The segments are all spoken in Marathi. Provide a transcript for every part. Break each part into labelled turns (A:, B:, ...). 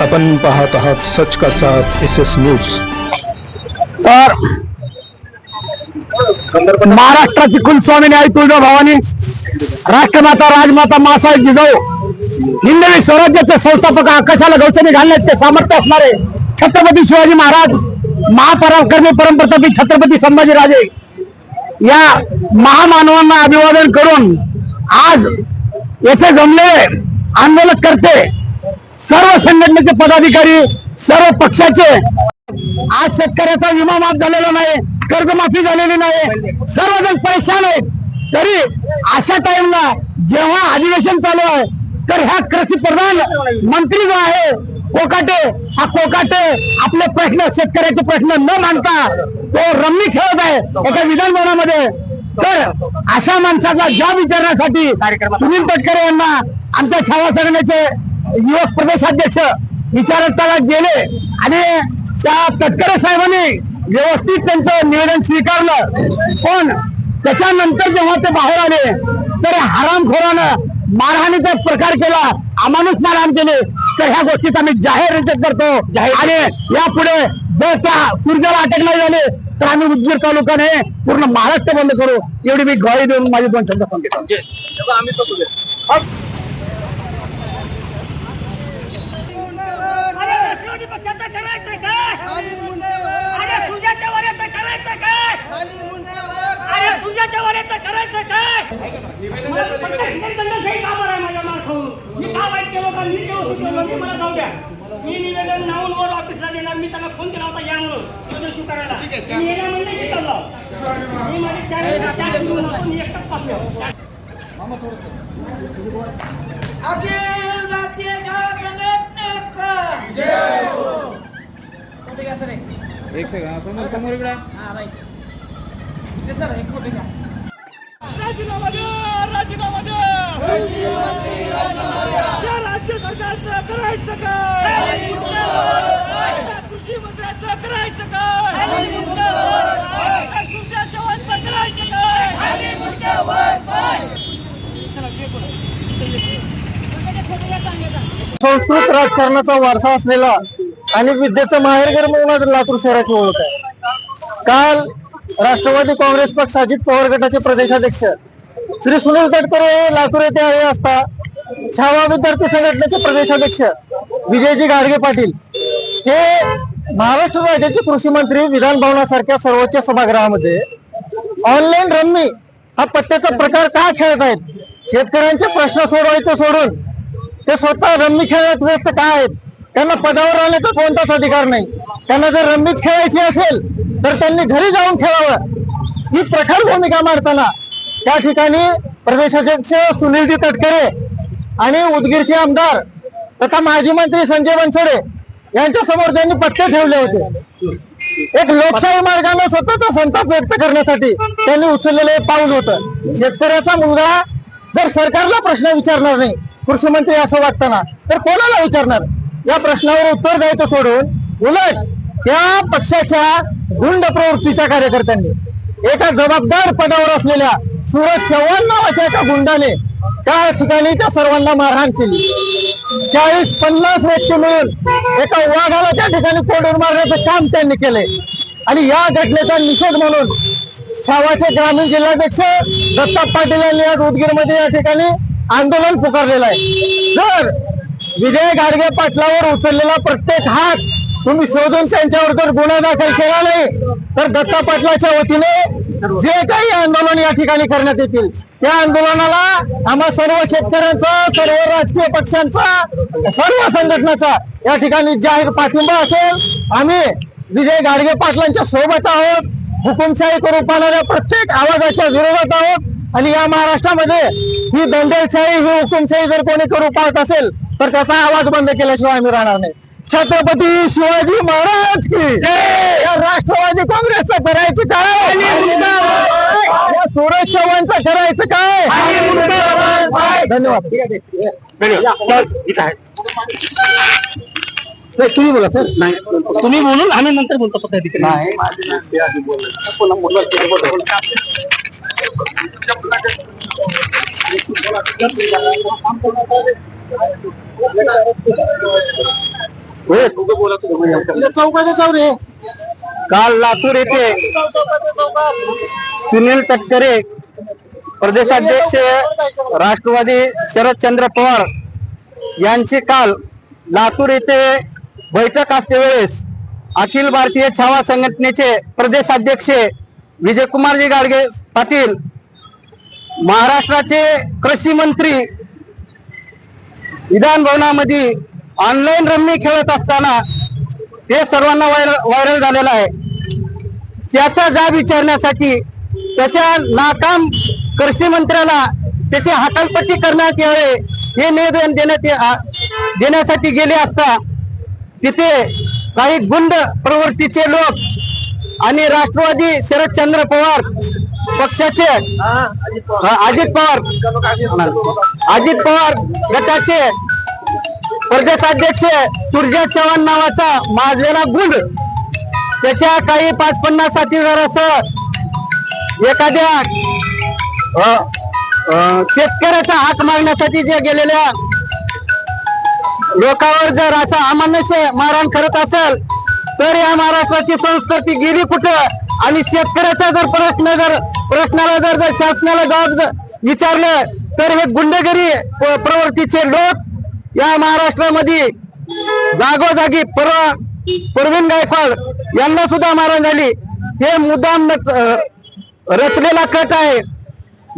A: आपण पाहत आहात सच का साथ एस एस न्यूज
B: तर महाराष्ट्राची कुलस्वामिनी आई तुळजा भवानी राष्ट्रमाता राजमाता मासाहेब जिजाऊ हिंदवी स्वराज्याचे संस्थापक आकाशाला गौसनी घालण्याचे सामर्थ्य असणारे छत्रपती शिवाजी महाराज महापराक्रमी परमप्रतापी छत्रपती संभाजीराजे. या महामानवांना अभिवादन करून आज येथे जमले आंदोलक करते सर्व संघटनेचे पदाधिकारी सर्व पक्षाचे. आज शेतकऱ्याचा विमा माफ झालेला नाही कर्जमाफी झालेली नाही. सर्वजण परेशान आहेत. तरी अशा टाइमला जेव्हा अधिवेशन चालू आहे तर ह्या कृषी प्रधान मंत्री जो आहे कोकाटे हा कोकाटे आपले प्रश्न शेतकऱ्याचे प्रश्न न मांडता तो रम्मी खेळत आहे एका विधानभवनामध्ये. तर अशा माणसाचा जॉब विचारण्यासाठी सुनील तटकरे यांना आमच्या छावा सरण्याचे युवक प्रदेशाध्यक्ष विचारताना गेले आणि त्या तटकरे साहेबांनी व्यवस्थित त्यांचं निवेदन स्वीकारलं. पण त्याच्यानंतर जेव्हा ते बाहेर आले तर हरामखोरानं मारहाणीचा प्रकार केला अमानुष मारहाण केले. तर ह्या गोष्टीत आम्ही जाहीर रिजेक्ट करतो. आणि यापुढे जर त्या सूर्याला अटक नाही झाले तर आम्ही उदगीर तालुक्याने पूर्ण महाराष्ट्र बंद करू. एवढी मी ग्वाही देऊन माझे दोन शब्द सांगतो
C: अरे राष्ट्रवादी पक्षाचं करायचं काय अरे सुजाच्या वऱ्याचं करायचं काय अरे सुजाच्या वऱ्याचं करायचं काय मला फक्त हिंदुस्थानसही का बरं आहे माझ्या मार खाऊन मी का वाईट केलं का मी केलं केलं मी मला जाऊ द्या मी निवेदन नावून वर ऑफिसला देणार मी त्यांना फोन केला होता या म्हणून निवेदन शू करायला मी येण्या म्हणजे मी एक मी माझे समोर चार दिवस मी एकटाच पाहतो राजीनामा द्या. राजीनामा द्या. या राज्य सरकारचं करायचं काय कृषी मंत्र्याचं करायचं काय या सुजय चव्हाणचं करायचं काय चला, ये पुढं. त्याच्या फोटोला सांगायचा
B: संस्कृत राजकारणाचा वारसा असलेला आणि विद्येचं माहेरघर म्हणून आज लातूर शहराची ओळख आहे. काल राष्ट्रवादी काँग्रेस पक्ष अजित पवार गटाचे प्रदेशाध्यक्ष श्री सुनील तटकरे हे लातूर येथे आले असता छावा विद्यार्थी संघटनेचे प्रदेशाध्यक्ष विजयजी गाडगे पाटील हे महाराष्ट्र राज्याचे कृषी मंत्री विधान भवनासारख्या सर्वोच्च सभागृहामध्ये ऑनलाईन रम्मी हा पत्त्याचा प्रकार का खेळत आहेत शेतकऱ्यांचे प्रश्न सोडवायचे सोडून ते स्वतः रम्मी खेळात व्यस्त काय? आहेत त्यांना पदावर राहण्याचा कोणताच अधिकार नाही. त्यांना जर रम्मीच खेळायची असेल तर त्यांनी घरी जाऊन खेळावं. ही प्रखर भूमिका मांडताना त्या ठिकाणी प्रदेशाध्यक्ष सुनीलजी तटकरे आणि उदगीरचे आमदार तथा माजी मंत्री संजय बनसोडे यांच्या समोर त्यांनी पत्ते ठेवले होते. एक लोकशाही मार्गाने स्वतःचा संताप व्यक्त करण्यासाठी त्यांनी उचललेलं पाऊल होतं. शेतकऱ्याचा मुलगा जर सरकारला प्रश्न विचारणार नाही कृषी मंत्री असं वागताना तर कोणाला विचारणार? या प्रश्नावर उत्तर द्यायचं सोडून उलट त्या पक्षाच्या गुंड प्रवृत्तीच्या कार्यकर्त्यांनी एका जबाबदार पदावर असलेल्या सुरज चव्हाण नावाच्या एका गुंडाने त्या ठिकाणी त्या सर्वांना मारहाण केली. चाळीस पन्नास व्यक्ती मिळून एका वाघाला त्या ठिकाणी कोडून मारण्याचं काम त्यांनी केलंय. आणि या घटनेचा निषेध म्हणून छावाचे ग्रामीण जिल्हाध्यक्ष दत्ता पाटील यांनी आज उदगीरमध्ये या ठिकाणी आंदोलन पुकारलेलं आहे. जर विजय गाडगे पाटलावर उचललेला प्रत्येक हात तुम्ही शोधून त्यांच्यावर जर गुन्हा दाखल केला नाही तर दत्ता पाटलाच्या वतीने जे काही आंदोलन या ठिकाणी करण्यात येतील त्या आंदोलनाला आम्हा सर्व शेतकऱ्यांचा सर्व राजकीय पक्षांचा सर्व संघटनाचा या ठिकाणी जाहीर पाठिंबा असेल. आम्ही विजय गाडगे पाटलांच्या सोबत आहोत हुकुमशाही करू पाहणाऱ्या प्रत्येक आवाजाच्या विरोधात आहोत. आणि या महाराष्ट्रामध्ये ही दंडेलशाही ही हुकुमशाही जर कोणी करू पाहत असेल तर त्याचा आवाज बंद केल्याशिवाय आम्ही राहणार नाही. छत्रपती शिवाजी महाराज की? या राष्ट्रवादी काँग्रेसचं करायचं काय? या सूरज चव्हाणचं करायचं काय? धन्यवाद. तुम्ही बोला सर. नाही. तुम्ही बोलून आम्ही नंतर बोलतो पद्धती नाही
D: चौकाचा चौर आहे काल लातूर येथे सुनील तटकरे प्रदेशाध्यक्ष राष्ट्रवादी शरदचंद्र पवार यांची काल लातूर येथे बैठक असते वेळेस अखिल भारतीय छावा संघटनेचे प्रदेशाध्यक्ष विजयकुमारजी गाडगे पाटील महाराष्ट्राचे कृषी मंत्री विधान भवनामध्ये ऑनलाईन रम्मी खेळत असताना हे सर्वांना व्हायरल व्हायरल झालेलं आहे. त्याचा जाब विचारण्यासाठी त्याच्या नाकाम कृषी मंत्र्याला त्याची हकालपट्टी करण्यात यावे हे निवेदन देण्यात देण्यासाठी गेले असता तिथे काही गुंड प्रवृत्तीचे लोक आणि राष्ट्रवादी शरदचंद्र पवार पक्षाचे. अजित पवार. अजित पवार. गटाचे. प्रदेशाध्यक्ष सुरजा चव्हाण नावाचा माजलेला गुंड. त्याच्या काही पाच पन्नास साथीदारासह एखाद्या शेतकऱ्याचा हाक मागण्यासाठी जे गेलेल्या लोकांवर जर असा अमानुष्य मारहाण करत असेल तर या महाराष्ट्राची संस्कृती गेली कुठं? आणि शेतकऱ्याचा जर प्रश्न जर प्रश्नाला जर जर शासनाला जबाब विचारलं तर हे गुंडगिरी प- प्रवृत्तीचे लोक या महाराष्ट्रामध्ये जागोजागी परवा प्रवीण गायकवाड यांना सुद्धा मारण झाली. हे मुद्दाम रचलेला कट आहे.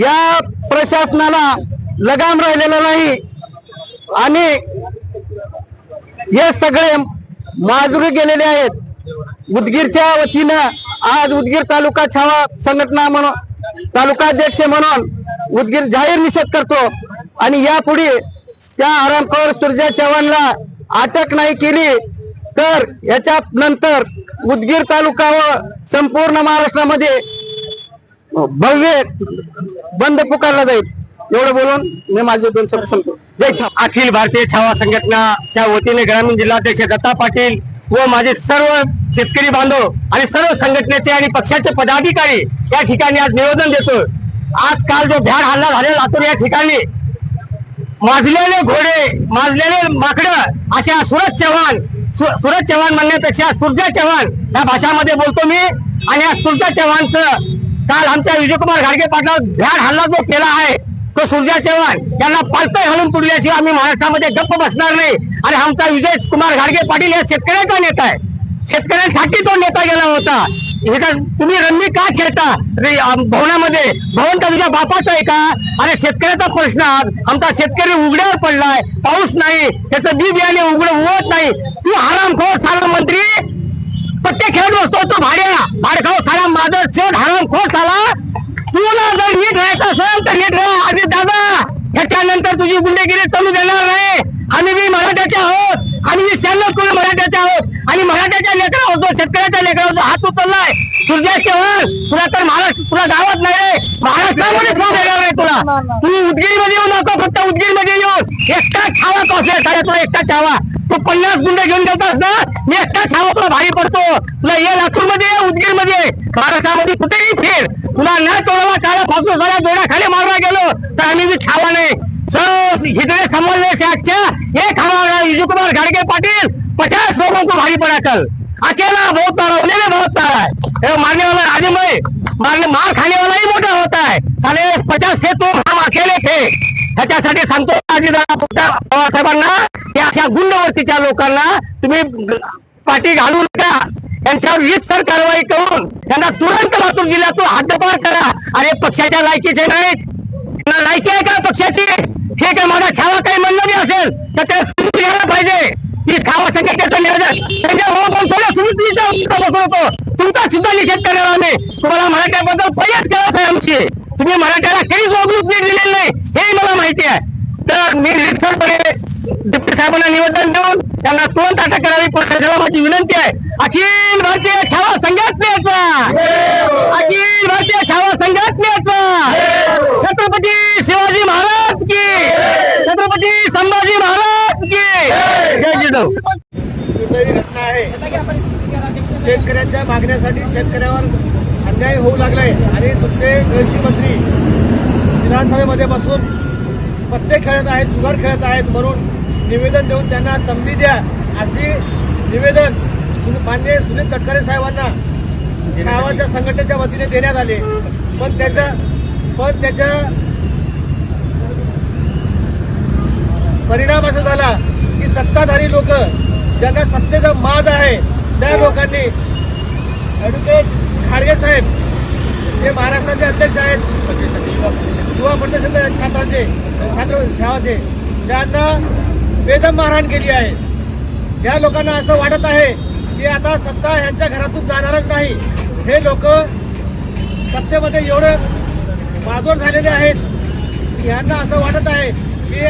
D: या प्रशासनाला लगाम राहिलेला नाही. आणि हे सगळे माजरू गेलेले आहेत. उदगीरच्या वतीनं आज उदगीर तालुका छावा संघटना म्हणून तालुका अध्यक्ष म्हणून उदगीर जाहीर निषेध करतो. आणि यापुढे त्या आरामखोर सुरजा चव्हाणला अटक नाही केली तर याच्या नंतर उदगीर तालुका व संपूर्ण महाराष्ट्रामध्ये भव्य बंद पुकारला जाईल. एवढं बोलून मी माझे दोन शब्द संपतो जय छावा.
E: अखिल भारतीय छावा संघटनाच्या वतीने ग्रामीण जिल्हाध्यक्ष दत्ता पाटील व माझे सर्व शेतकरी बांधव आणि सर्व संघटनेचे आणि पक्षाचे पदाधिकारी या ठिकाणी आज निवेदन देतो. आज काल जो भ्याड हल्ला झालेला लातूर या ठिकाणी माजलेले घोडे माजलेले माकडं अशा सुरज चव्हाण सु- सुरज चव्हाण म्हणण्यापेक्षा सुरजा चव्हाण या भाषामध्ये बोलतो मी. आणि या सुरजा चव्हाणचं काल आमच्या विजयकुमार घाडगे पाटला भ्याड हल्ला जो केला आहे तो सुरजा चव्हाण यांना पालतय घालून पुरल्याशिवाय आम्ही महाराष्ट्रामध्ये गप्प बसणार नाही. आणि आमचा विजय कुमार घाडगे पाटील या शेतकऱ्याचा नेता आहे. शेतकऱ्यांसाठी तो नेता गेला होता. तुम्ही रम्मी का खेळता? रे- भवनामध्ये. भवन का तुझ्या बापाचा आहे का? अरे शेतकऱ्याचा प्रश्न आज. आमचा शेतकरी उघड्यावर पडलाय. पाऊस नाही. त्याचं बी बियाणे उघड उगवत नाही. तू हरामखोर साला मंत्री. पत्ते खेळत बसतो तो भाड्या. भाडखाव साला मादर चोट हरामखोर साला. तुला जर नीट राहायचं असेल तर नीट राहा. अरे दादा ह्याच्यानंतर तुझी गुंडेगिरी चालू देणार नाही आम्ही बी मराठ्याचे आहोत आम्ही बी शहाण्णव तुला मराठ्याचे आहोत आणि मराठ्याच्या लेकरावर जो शेतकऱ्याच्या लेकरावर जो हात उचललाय. सूर्या चव्हाण तुला तर महाराष्ट्र तुला गावात नाही महाराष्ट्रामध्ये फोन देणार नाही तुला तू उदगीरमध्ये येऊ नको फक्त उदगीरमध्ये येऊन. एकटा छावा कॉफी साड्या तुला एकटा छावा. तू पन्नास गुंडे घेऊन देतोस ना मी एकटा छावा तुला भारी पडतो. तुला ये लातूरमध्ये ये उदगीरमध्ये महाराष्ट्रामध्ये कुठेही फिर. तुला न तोडवा काळा फासू साऱ्या जोड्या खाली मारला गेलो तर आम्ही बी छावा नाही. सर्व हिजड़े समन्वय अच्छा एक हमारा विजयकुमार गाड़गे पाटिल. पचास लोगों को भारी पड़ा कल। अकेला बहुत बड़ा उन्हें भी बहुत बड़ा है। मारने वाला आदमी मारने मार खाने वाला ही मोटा होता है। साले पचास थे तो हम अकेले थे। ह्याच्यासाठी सांगतो अजितदादा की अशा गुंडवरतीच्या लोकांना तुम्ही पाठी घालू नका यांच्यावर रीतसर कारवाई करून त्यांना तुरंत लातूर जिल्ह्यातून हद्दपार करा। अरे पक्षाच्या लायकीचे नाहीत त्यांना लायकी आहे का पक्षाची? हे काय माझा छावा काही म्हणलं नाही असेल तर त्या सुरू पाहिजे बसवतो. तुमचा सुद्धा निषेध करणार आम्ही. तुम्हाला मराठ्याबद्दल पहिलेच केलं आहे आमची. तुम्ही मराठ्याला काहीच वागणूक नीट दिलेली नाही. हे मला माहिती आहे. तर मी रितसरपणे डिप्टी साहेबांना निवेदन देऊन त्यांना तुरंत अटक करावी. प्रशासनाला माझी विनंती आहे. अखिल भारतीय छावा संघटनेचा. अखिल भारतीय छावा संघटनेचा. छत्रपती शिवाजी महाराज की. छत्रपती संभाजी महाराज की. जय जिजाऊ.
D: शेतकऱ्यांच्या मागण्यासाठी शेतकऱ्यावर अन्याय होऊ लागलाय. आणि तुमचे कृषी मंत्री विधानसभेमध्ये बसून पत्ते खेळत आहेत जुगार खेळत आहेत म्हणून निवेदन देऊन त्यांना तंबी द्या
F: असे निवेदन सुन- माननीय सुनील तटकरे साहेबांना छावाच्या संघटनेच्या वतीने देण्यात आले. पण त्याच्या पण त्याच्या परिणाम असा झाला की सत्ताधारी लोक ज्यांना सत्तेचा माज आहे त्या लोकांनी ऍडव्होकेट खाडगे साहेब जे महाराष्ट्राचे अध्यक्ष आहेत. युवा प्रदर्शन छात्राचे छात्र छावाचे त्यांना बेदम मारहाण केली आहे. या लोकांना असं वाटत आहे की आता सत्ता ह्यांच्या घरातून जाणारच नाही. हे लोक सत्तेमध्ये एवढे माजोर झालेले आहेत. यांना असं वाटत आहे की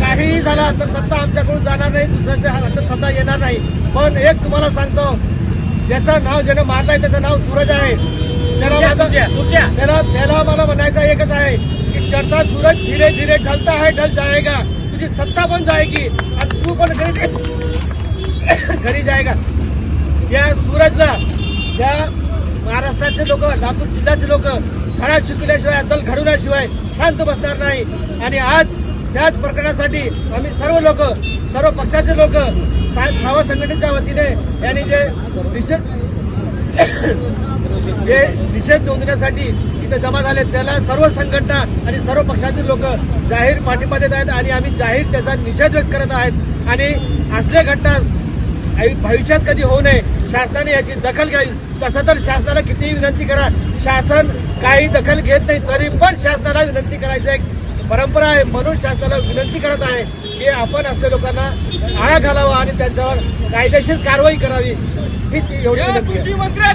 F: काहीही झाला तर सत्ता आमच्याकडून जाणार नाही दुसऱ्याच्या हातात सत्ता येणार नाही. पण एक तुम्हाला सांगतो ज्याचं नाव ज्यानं मारलंय त्याचं नाव सूरज आहे. त्याला माझं त्याला त्याला मला म्हणायचं एकच आहे की चढता सूरज धीरे धीरे ढलता है ढल जाएगा तुझी सत्ता पण जाएगी आणि तू पण घरी घरी जाएगा या सूरजला त्या महाराष्ट्राचे लोक लातूर जिल्ह्याचे लोक धडा शिकल्याशिवाय अद्दल घडवल्याशिवाय शांत बसणार नाही. आणि आज त्याच प्रकरणासाठी आम्ही सर्व लोक सर्व पक्षाचे लोक छावा संघटनेच्या वतीने यांनी जे निषेध जे निषेध नोंदण्यासाठी इथे जमा झाले त्याला सर्व संघटना आणि सर्व पक्षातील लोक जाहीर पाठिंबा देत आहेत आणि आम्ही जाहीर त्याचा निषेध व्यक्त करत आहेत. आणि असल्या घटना भविष्यात कधी होऊ नये शासनाने याची दखल घ्यावी. तसं तर शासनाला कितीही विनंती करा. शासन काही दखल घेत नाही तरी पण शासनाला विनंती करायची आहे. परंपरा आहे म्हणून शासनाला विनंती करत आहे की आपण असल्या लोकांना आळा घालावा आणि त्यांच्यावर कायदेशीर कारवाई करावी. ही एवढी विनंती आहे.